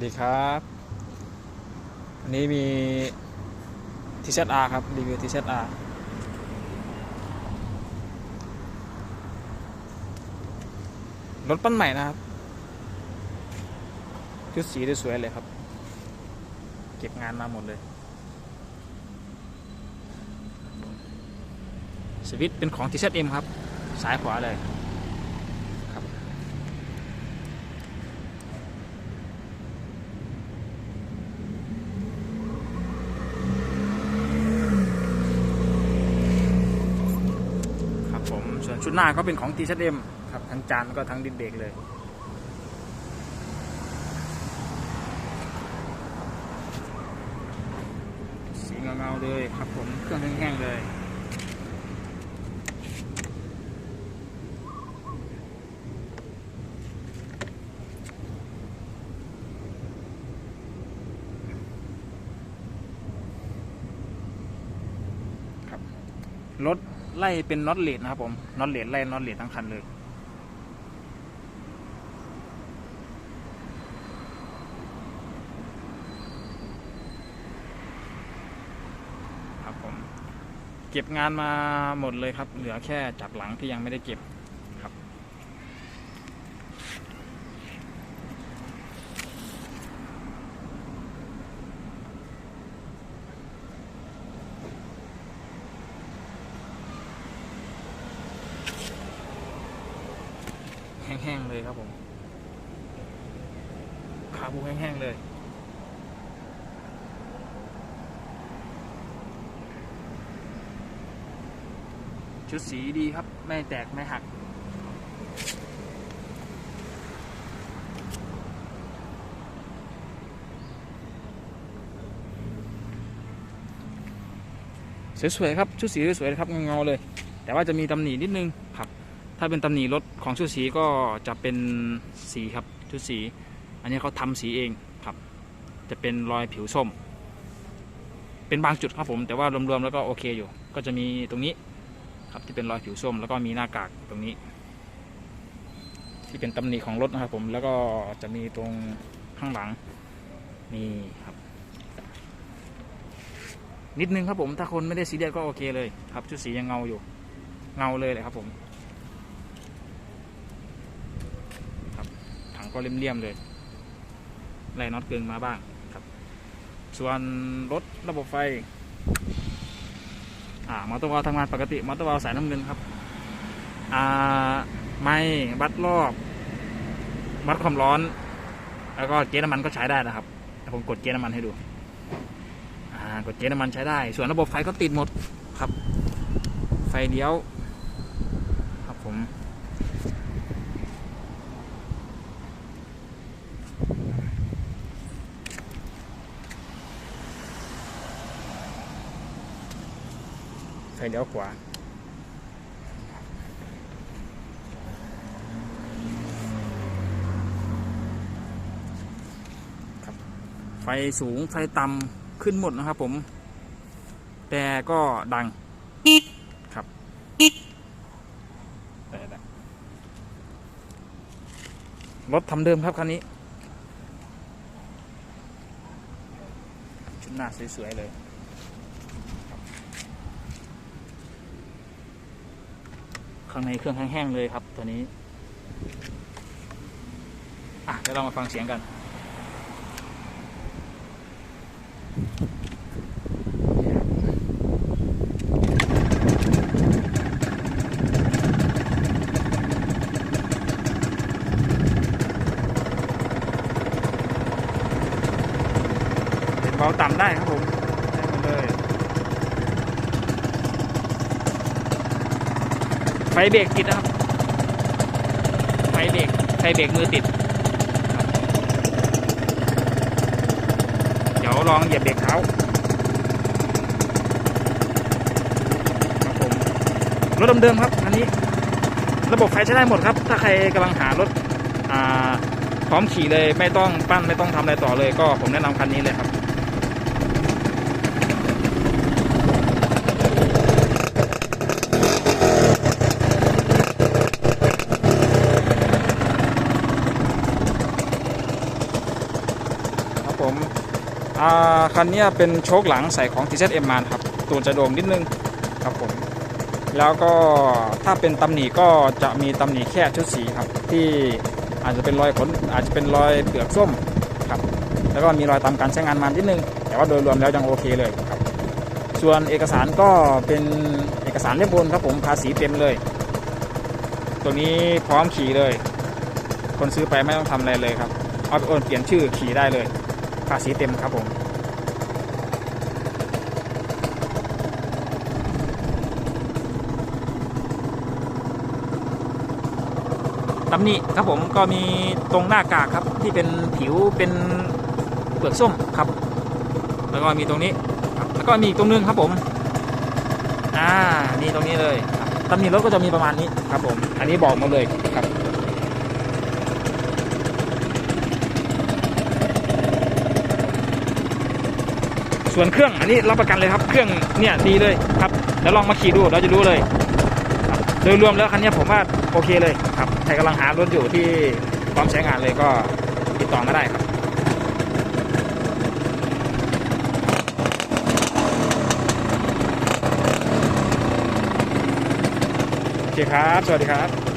สดีครับ อันนี้มี TZR ครับ รีวิว TZR รถปั้นใหม่นะครับ ชุดสีได้สวยเลยครับ เก็บงานมาหมดเลย สวิตเป็นของ TZM ครับสายขวาเลยครับ ครับผม ส่วน ชุดหน้าก็เป็นของ TZM ครับทั้งจานก็ทั้งดินเบรกเลยสีเงาๆเลยครับผมเครื่องแห้งๆเลยครับรถ ไล่เป็นน็อตเลดนะครับผมน็อตเลดไล่น็อตเลดทั้งคันเลยครับผมเก็บงานมาหมดเลยครับ เหลือแค่จับหลังที่ยังไม่ได้เก็บครับ แห้งๆเลยครับผม ขาบูแห้งๆเลย ชุดสีดีครับ ไม่แตกไม่หัก สวยๆครับ ชุดสีสวยๆครับเงาๆเลย แต่ว่าจะมีตำหนินิดนึง ถ้าเป็นตำหนิรถของชุดสีก็จะเป็นสีครับชุดสี อันนี้เขาทำสีเองครับ จะเป็นรอยผิวส้ม เป็นบางจุดครับผม แต่ว่ารวมๆแล้วก็โอเคอยู่ ก็จะมีตรงนี้ครับที่เป็นรอยผิวส้ม แล้วก็มีหน้ากากตรงนี้ ที่เป็นตำหนิของรถนะครับผมแล้วก็จะมีตรงข้างหลังนี่ครับ นิดนึงครับผมถ้าคนไม่ได้ซีเรียสก็โอเคเลยครับชุดสียังเงาอยู่เงาเลยเลยครับผมครับถัง ก็เลี่ยมๆเลยไล่น็อตเกินมาบ้างครับ ส่วนรถระบบไฟอ่ามอเตอร์วาล์ทำงานปกติมอเตอร์วาล์สายน้ำเงินครับอ่าไม่วัดรอบวัดความร้อน แล้วก็เกจน้ำมันก็ใช้ได้นะครับเดี๋ยวผมกดเกจน้ำมันให้ดูอ่ากดเกจน้ำมันใช้ได้ ส่วนระบบไฟก็ติดหมดครับ ไฟเลี้ยวครับผม ไฟเลี้ยวขวาครับไฟสูงไฟต่ำขึ้นหมดนะครับผม แต่ก็ดังครับรถทำเดิมครับคันนี้ชุดหน้าสวยๆเลย ข้างในเครื่องแห้งๆเลยครับตัวนี้อะเดี๋ยวเรามาฟังเสียงกันเบาต่ำได้ครับผมได้หมดเลย ฟเบรกติดนะครับ ไฟเบรกไฟเบรกมือติด เดี๋ยวลองเหยียบเบรกเท้าครับผมรถเดิมๆครับอันนี้ ระบบไฟใช้ได้หมดครับ ถ้าใครกำลังหารถพร้อมขี่เลยไม่ต้องปั้นไม่ต้องทำอะไรต่อเลย ก็ผมแนะนำคันนี้เลยครับ ผมอ่า คันนี้เป็นโชคหลังใส่ของ TZM มาครับตูนจะโด่งนิดนึงครับผม แล้วก็ถ้าเป็นตำหนิก็จะมีตำหนิแค่ชุดสีครับ ที่อาจจะเป็นรอยขนอาจจะเป็นรอยเปลือกส้มครับ แล้วก็มีรอยตามการใช้งานมานิดนึง แต่ว่าโดยรวมแล้วยังโอเคเลยครับ ส่วนเอกสารก็เป็นเอกสารเล่มบนครับผมภาษีเต็มเลย ตัวนี้พร้อมขี่เลย คนซื้อไปไม่ต้องทำอะไรเลยครับ เอาไปโอนเปลี่ยนชื่อขี่ได้เลย ภาษีเต็มครับผมตำหนิครับผมก็มีตรงหน้ากากครับที่เป็นผิวเป็นเปลือกส้มครับ แล้วก็มีตรงนี้ครับแล้วก็มีอีกตรงนึงครับผมอ่ามีตรงนี้เลยตำหนิรถก็จะมีประมาณนี้ครับผม อันนี้บอกมาเลยครับ ส่วนเครื่องอันนี้รับประกันเลยครับเครื่องเนี่ยดีเลยครับแล้วลองมาขี่ดูเราจะรู้เลยโดยรวมแล้วคันนี้ผมว่าโอเคเลยครับใครกำลังหารถอยู่ที่พร้อมใช้งานเลยก็ติดต่อมาได้ครับโอเคครับ สวัสดีครับ